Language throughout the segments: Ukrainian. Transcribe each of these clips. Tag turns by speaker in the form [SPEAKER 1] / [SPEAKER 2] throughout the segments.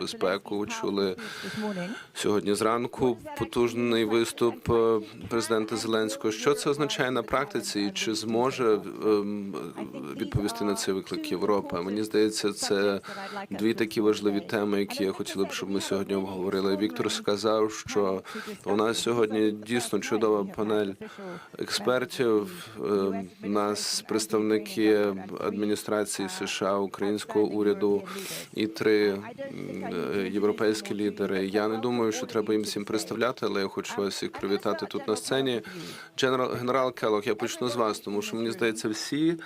[SPEAKER 1] безпеку. Чули сьогодні зранку потужний виступ е, президента Зеленського. Що це означає на практиці, і чи зможе ем, відповісти на цей виклик Європа? Мені здається, це дві такі важливі теми, які я хотіла б, щоб ми сьогодні обговорили. Віктор сказав, що у нас сьогодні дійсно чудова панель експертів. Е, У нас представники адміністрації США, українського уряду і три е, європейські лідери. Я не думаю, що треба їм всім представляти, але я хочу вас всіх привітати тут на сцені. Генерал генерал Келлог, я почну з вас, тому що мені здається, всі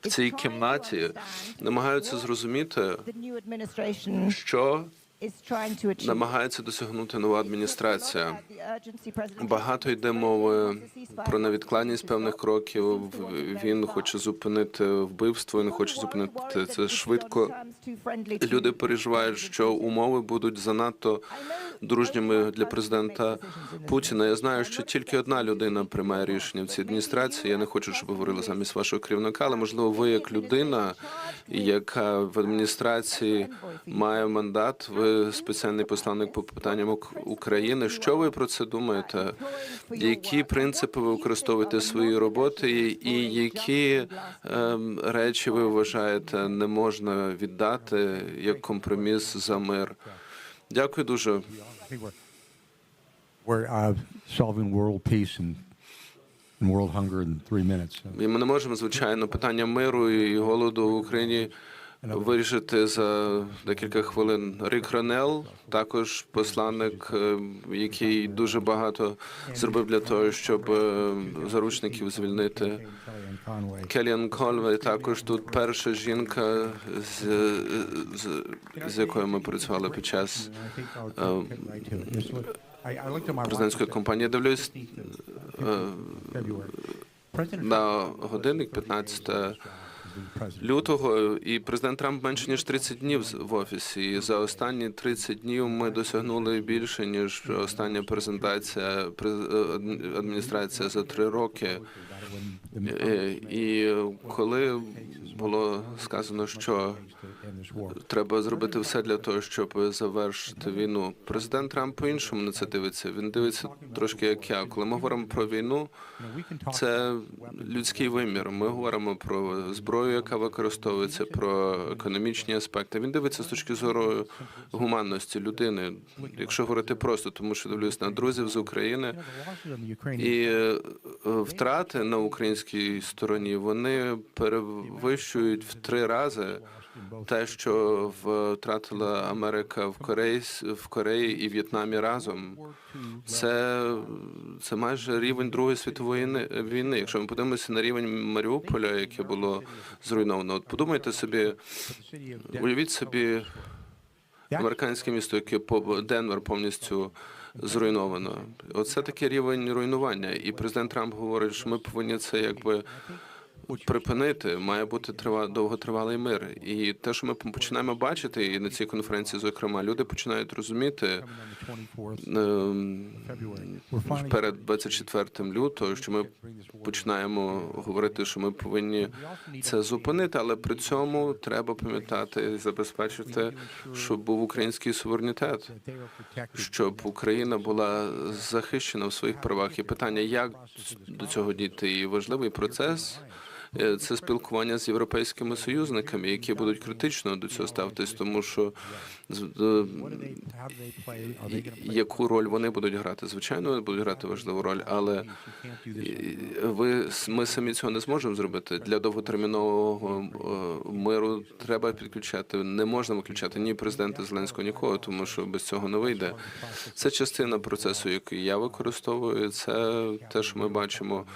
[SPEAKER 1] в цій кімнаті намагаються зрозуміти, що намагається досягнути нова адміністрація. Багато йде мови про невідкладність певних кроків. Він хоче зупинити вбивство, він хоче зупинити це швидко. Люди переживають, що умови будуть занадто дружніми для президента Путіна. Я знаю, що тільки одна людина приймає рішення в цій адміністрації. Я не хочу, щоб говорили замість вашого керівника, але можливо, ви як людина, яка в адміністрації має мандат. Ви спеціальний посланник по питанням України. Що ви про це думаєте? Які принципи ви використовуєте в своїй роботі, і які ем, речі ви вважаєте не можна віддати як компроміс за мир? Дякую дуже.
[SPEAKER 2] Uh,
[SPEAKER 1] ми не можемо, звичайно, питання миру і голоду в Україні вирішити за декілька хвилин. Рік Ранел, також посланник, е, який дуже багато зробив для того, щоб е, заручників звільнити. Келіан Конвей також тут перша жінка, з, з, з якою ми працювали під час президентської кампанії. Дивлюсь
[SPEAKER 2] 15th February. President
[SPEAKER 1] на годинник 15
[SPEAKER 2] President.
[SPEAKER 1] Лютого, і президент Трамп менше ніж 30 днів в офісі. І за останні 30 днів ми досягнули більше ніж остання презентація през- е, адмі- адміністрація за три роки. Е, І коли було сказано, що треба зробити все для того, щоб завершити війну. Президент Трамп по-іншому на це дивиться. Він дивиться трошки як я. Коли ми говоримо про війну, це людський вимір. Ми говоримо про зброю, яка використовується, про економічні аспекти. Він дивиться з точки зору гуманності людини. Якщо говорити просто, тому що дивлюсь на друзів з України. І е, втрати на українській стороні вони перевищують в три рази те, що втратила Америка в Кореї в Кореї і В'єтнамі разом. Це, це майже рівень Другої світової війни. Якщо ми подивимося на рівень Маріуполя, яке було зруйновано, от подумайте собі, уявіть собі американське місто, яке по Денвер повністю зруйновано. Оце такий рівень руйнування. І президент Трамп говорить, що ми повинні це якби припинити. Має бути трива довготривалий мир. І те, що ми починаємо бачити, і на цій конференції, зокрема, люди починають розуміти.
[SPEAKER 2] Coming on the 24th
[SPEAKER 1] ем, Перед 24 лютого, що ми починаємо говорити, що ми повинні це зупинити, але при цьому треба пам'ятати і забезпечити, щоб був український суверенітет, щоб Україна була захищена в своїх правах. І питання, як до цього дійти, і важливий процес. Е, Це спілкування з європейськими союзниками, які будуть критично до цього ставитись, тому що е, яку роль вони будуть грати? Звичайно, вони будуть грати важливу роль, але і ви ми самі цього не зможемо зробити. Для довготермінового е, миру треба підключати. Не можна виключати ні президента Зеленського, нікого, тому що без цього не вийде. Це частина процесу, який я використовую. Це те, що ми бачимо.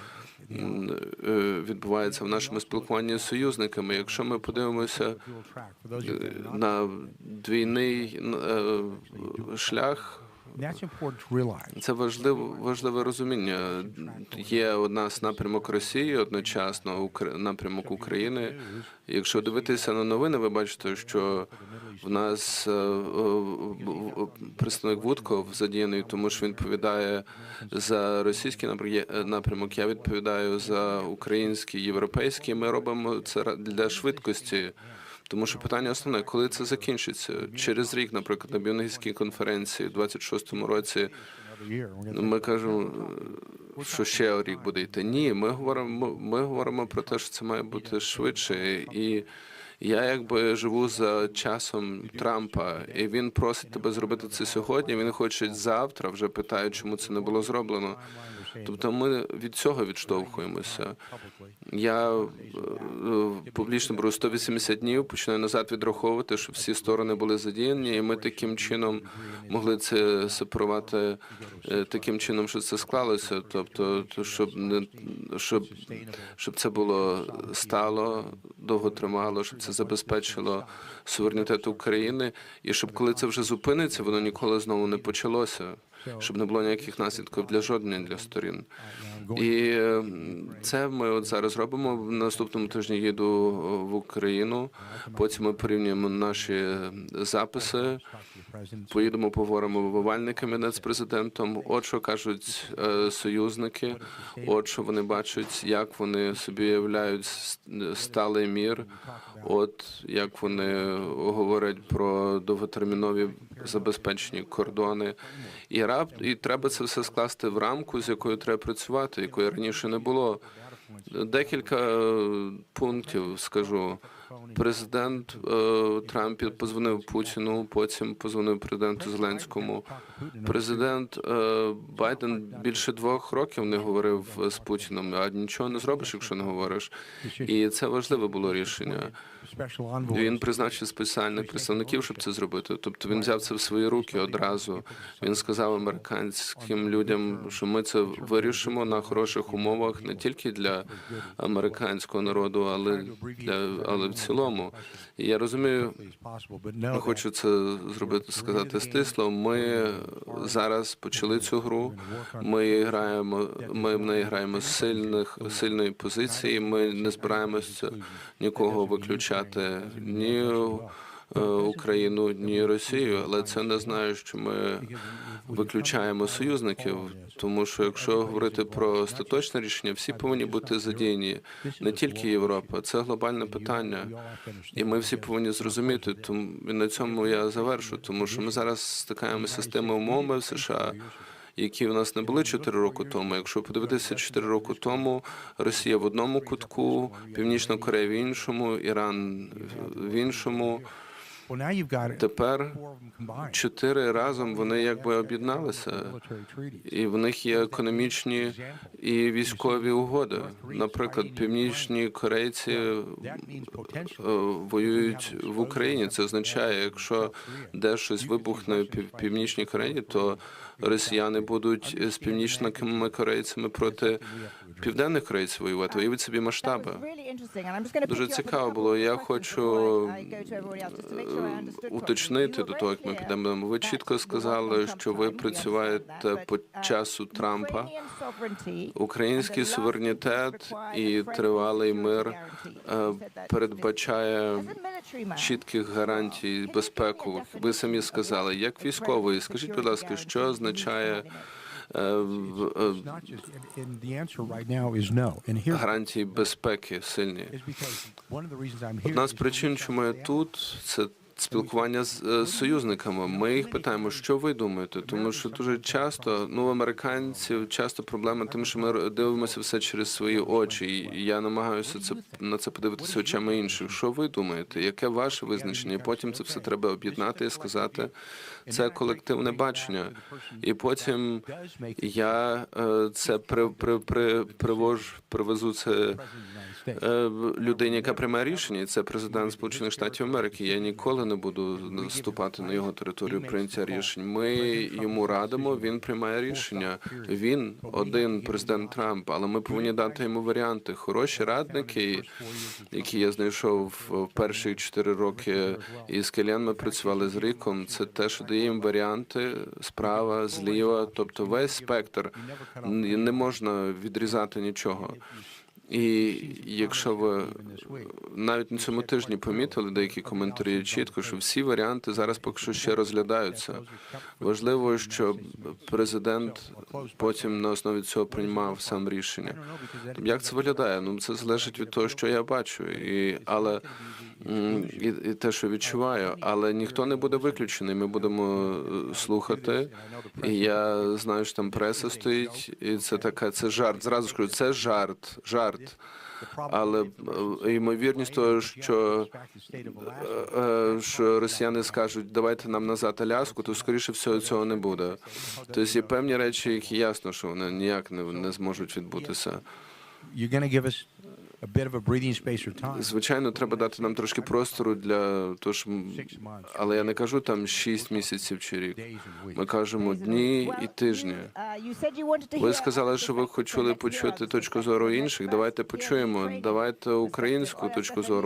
[SPEAKER 1] Е, Відбувається в нашому спілкуванні з союзниками. Якщо ми подивимося е, на двійний е, шлях, це важливе важливе розуміння. Є у нас напрямок Росії, одночасно напрямок України. Якщо дивитися на новини, ви бачите, що в нас е, е, в- представник Вудков задіяний, тому що він відповідає за російський напрям- напрямок. Я відповідаю за український, європейський. Ми робимо це для швидкості. Тому що питання основне, коли це закінчиться? Через рік, наприклад, на Бюнгельській конференції у 26-му році ми кажемо, що ще рік буде йти. Ні, ми говоримо, ми говоримо про те, що це має бути швидше. І я якби живу за часом Трампа, і він просить тебе зробити це сьогодні. Він хоче завтра, вже питає, чому це не було зроблено. Тобто ми від цього відштовхуємося. Я е, публічно беру 180 днів, починаю назад відраховувати, щоб всі сторони були задіяні, і ми таким чином могли це сепарувати е, таким чином, що це склалося. Тобто, щоб щоб, щоб це було стало, довго тримало, щоб це забезпечило суверенітет України, і щоб коли це вже зупиниться, воно ніколи знову не почалося, щоб не було ніяких наслідків для жодної для сторін. І е, це ми от зараз робимо. В наступному тижні їду е, в Україну. Потім ми порівнюємо наші записи.
[SPEAKER 2] Your presidents.
[SPEAKER 1] Поїдемо, поговоримо в овальний кабінет з президентом. От що кажуть е, союзники, от що вони бачать, як вони собі уявляють с- сталий мір. От як вони говорять про довготермінові забезпечені кордони. І раб, і треба це все скласти в рамку, з якою треба працювати, якої раніше не було. Декілька е, пунктів скажу. Президент е, Трамп позвонив Путіну, потім позвонив президенту Зеленському. Президент е, Байден більше двох років не говорив з Путіном, а нічого не зробиш, якщо не говориш. І це важливе було рішення. Він призначив спеціальних представників, щоб це зробити. Тобто він взяв це в свої руки одразу. Він сказав американським людям, що ми це вирішимо на хороших умовах не тільки для американського народу, але для але цілому. Я розумію, хочу це зробити, сказати стисло. Ми зараз почали цю гру. Ми граємо. Ми в неї граємо з сильних сильної позиції. Ми не збираємося нікого виключати ні Україну, ні Росію, але це не знає, що ми виключаємо союзників. Тому що якщо говорити про остаточне рішення, всі повинні бути задіяні не тільки Європа, це глобальне питання. І ми всі повинні зрозуміти, тому на цьому я завершу, тому що ми зараз стикаємося з тими умовами в США, які в нас не були 4 роки тому. Якщо подивитися 4 роки тому, Росія в одному кутку, Північна Корея в іншому, Іран в іншому. Тепер чотири разом вони якби об'єдналися, і в них є економічні і військові угоди. Наприклад, північні корейці е, воюють в Україні. Це означає, якщо де щось вибухне в пів- північній Кореї, то росіяни будуть з північними корейцями проти південних корейців воювати. Уявіть собі масштаби. Дуже цікаво було. Я хочу уточнити до того, як ми підемо. Ви чітко сказали, що ви працюєте по часу Трампа. Український суверенітет і тривалий мир е, передбачає чітких гарантій безпеку. Ви самі сказали, як військовий, скажіть, будь ласка, що означає е, е, гарантії безпеки сильні? Одна з причин, чому я тут, це спілкування з е, союзниками. Ми їх питаємо, що ви думаєте, тому що дуже часто ну американців часто проблема тим, що ми дивимося все через свої очі. І я намагаюся це на це подивитися очами інших. Що ви думаєте? Яке ваше визначення? І потім це все треба об'єднати і сказати. Це колективне бачення. І потім я е, це при, при, при, привожу, привезу це е, людині, яка приймає рішення, і це президент Сполучених Штатів Америки. Я ніколи не буду наступати на його територію прийняття рішень. Ми йому радимо. Він приймає рішення. Він один президент Трамп, але ми повинні дати йому варіанти. Хороші радники, які я знайшов в перші чотири роки. І з Келян ми працювали з Риком. Це те, що їм варіанти справа, зліва, тобто весь спектр. Не можна відрізати нічого. І якщо ви навіть на цьому тижні помітили деякі коментарі чітко, що всі варіанти зараз поки що ще розглядаються. Важливо, щоб президент потім на основі цього приймав сам рішення. Як це виглядає? Ну це залежить від того, що я бачу, і але і, і те, що відчуваю, але ніхто не буде виключений. Ми будемо е, слухати. І я знаю, що там преса стоїть, і це така, це жарт. Зразу скажу, це жарт, жарт. Але е, ймовірність того, що, е, е, що росіяни скажуть, давайте нам назад Аляску, то скоріше всього цього не буде. Тобто є певні речі, які ясно, що вони ніяк не, не зможуть відбутися.
[SPEAKER 2] You're going to give us a bit of a breathing space or time.
[SPEAKER 1] Звичайно, треба дати нам трошки простору для того, щоб... але я не кажу там 6 місяців чи рік. Ми кажемо дні і тижні. Ви сказали, що ви хотіли почути точку зору інших. Давайте почуємо. Давайте українську точку зору.